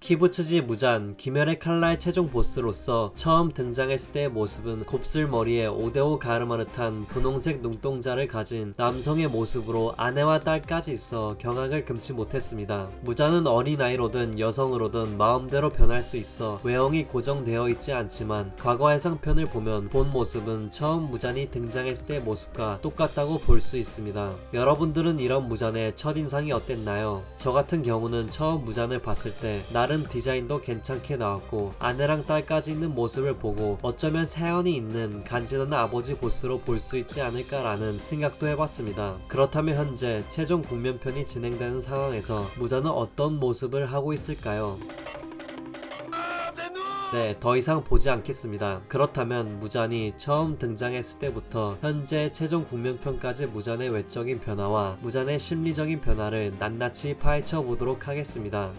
키부츠지 무잔, 김열의 칼날 최종 보스로서 처음 등장했을 때의 모습은 곱슬 머리에 오데오 가르마르탄 분홍색 눈동자를 가진 남성의 모습으로 아내와 딸까지 있어 경악을 금치 못했습니다. 무잔은 어린아이로든 여성으로든 마음대로 변할 수 있어 외형이 고정되어 있지 않지만 과거 해상편을 보면 본 모습은 처음 무잔이 등장했을 때의 모습과 똑같다고 볼 수 있습니다. 여러분들은 이런 무잔의 첫인상이 어땠나요? 저 같은 경우는 처음 무잔을 봤을 때 나름 디자인도 괜찮게 나왔고 아내랑 딸까지 있는 모습을 보고 어쩌면 사연이 있는 간지나는 아버지 보스로 볼 수 있지 않을까라는 생각도 해봤습니다. 그렇다면 현재 최종 국면편이 진행되는 상황에서 무자는 어떤 모습을 하고 있을까요? 네, 더 이상 보지 않겠습니다. 그렇다면 무잔이 처음 등장했을 때부터 현재 최종 국면편까지 무잔의 외적인 변화와 무잔의 심리적인 변화를 낱낱이 파헤쳐 보도록 하겠습니다.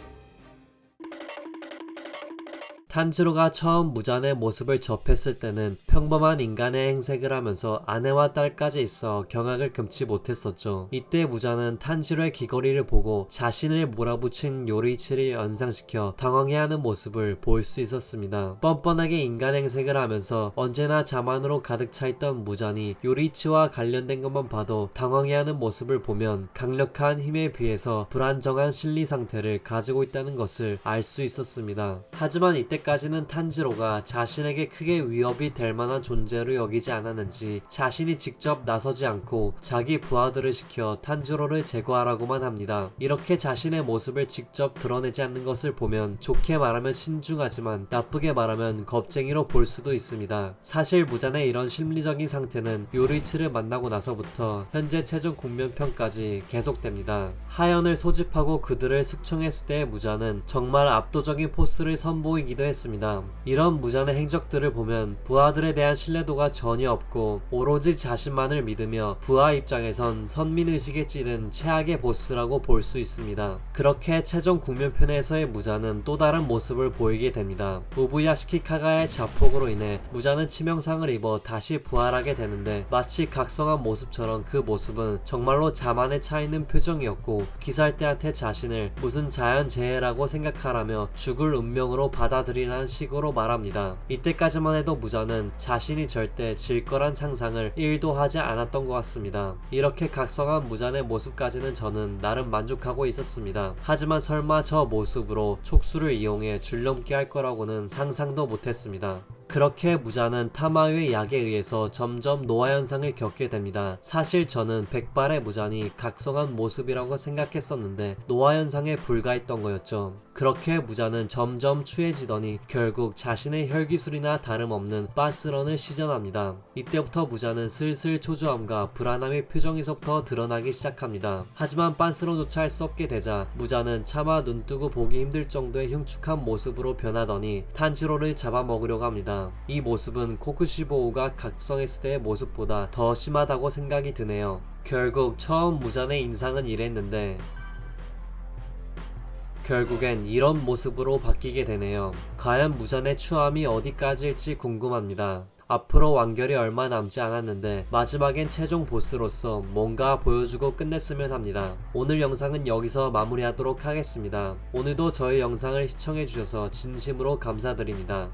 탄지로가 처음 무잔의 모습을 접했을 때는 평범한 인간의 행색을 하면서 아내와 딸까지 있어 경악을 금치 못했었죠. 이때 무잔은 탄지로의 귀걸이를 보고 자신을 몰아붙인 요리치를 연상시켜 당황해하는 모습을 볼 수 있었습니다. 뻔뻔하게 인간 행색을 하면서 언제나 자만으로 가득 차 있던 무잔이 요리치와 관련된 것만 봐도 당황해하는 모습을 보면 강력한 힘에 비해서 불안정한 심리 상태를 가지고 있다는 것을 알 수 있었습니다. 하지만 이때까지는 탄지로가 자신에게 크게 위협이 될 만한 존재로 여기지 않았는지 자신이 직접 나서지 않고 자기 부하들을 시켜 탄지로를 제거하라고만 합니다. 이렇게 자신의 모습을 직접 드러내지 않는 것을 보면 좋게 말하면 신중하지만 나쁘게 말하면 겁쟁이로 볼 수도 있습니다. 사실 무잔의 이런 심리적인 상태는 요리치를 만나고 나서부터 현재 최종 국면편까지 계속됩니다. 하연을 소집하고 그들을 숙청했을 때의 무잔은 정말 압도적인 포스를 선보이기도 했습니다. 이런 무잔의 행적들을 보면 부하들 에 대한 신뢰도가 전혀 없고 오로지 자신만을 믿으며 부하 입장에선 선민의식에 찌든 최악의 보스라고 볼 수 있습니다. 그렇게 최종 국면편에서의 무자는 또 다른 모습을 보이게 됩니다. 우부야시키 카가의 자폭으로 인해 무자는 치명상을 입어 다시 부활하게 되는데 마치 각성한 모습처럼 그 모습은 정말로 자만에 차 있는 표정이었고 기살대한테 자신을 무슨 자연재해라고 생각하라며 죽을 운명으로 받아들이라는 식으로 말합니다. 이때까지만 해도 무자는 자신이 절대 질 거란 상상을 1도 하지 않았던 것 같습니다. 이렇게 각성한 무잔의 모습까지는 저는 나름 만족하고 있었습니다. 하지만 설마 저 모습으로 촉수를 이용해 줄넘기 할 거라고는 상상도 못했습니다. 그렇게 무자는 타마의 약에 의해서 점점 노화 현상을 겪게 됩니다. 사실 저는 백발의 무잔이 각성한 모습이라고 생각했었는데 노화 현상에 불과했던 거였죠. 그렇게 무자는 점점 추해지더니 결국 자신의 혈기술이나 다름없는 바스런을 시전합니다. 이때부터 무자는 슬슬 초조함과 불안함의 표정에서부터 드러나기 시작합니다. 하지만 빤스런조차 할 수 없게 되자 무자는 차마 눈뜨고 보기 힘들 정도의 흉측한 모습으로 변하더니 탄지로를 잡아먹으려고 합이 모습은 코쿠시보우가 각성했을 때의 모습보다 더 심하다고 생각이 드네요. 결국 처음 무잔의 인상은 이랬는데 결국엔 이런 모습으로 바뀌게 되네요. 과연 무잔의 추함이 어디까지일지 궁금합니다. 앞으로 완결이 얼마 남지 않았는데 마지막엔 최종 보스로서 뭔가 보여주고 끝냈으면 합니다. 오늘 영상은 여기서 마무리하도록 하겠습니다. 오늘도 저희 영상을 시청해주셔서 진심으로 감사드립니다.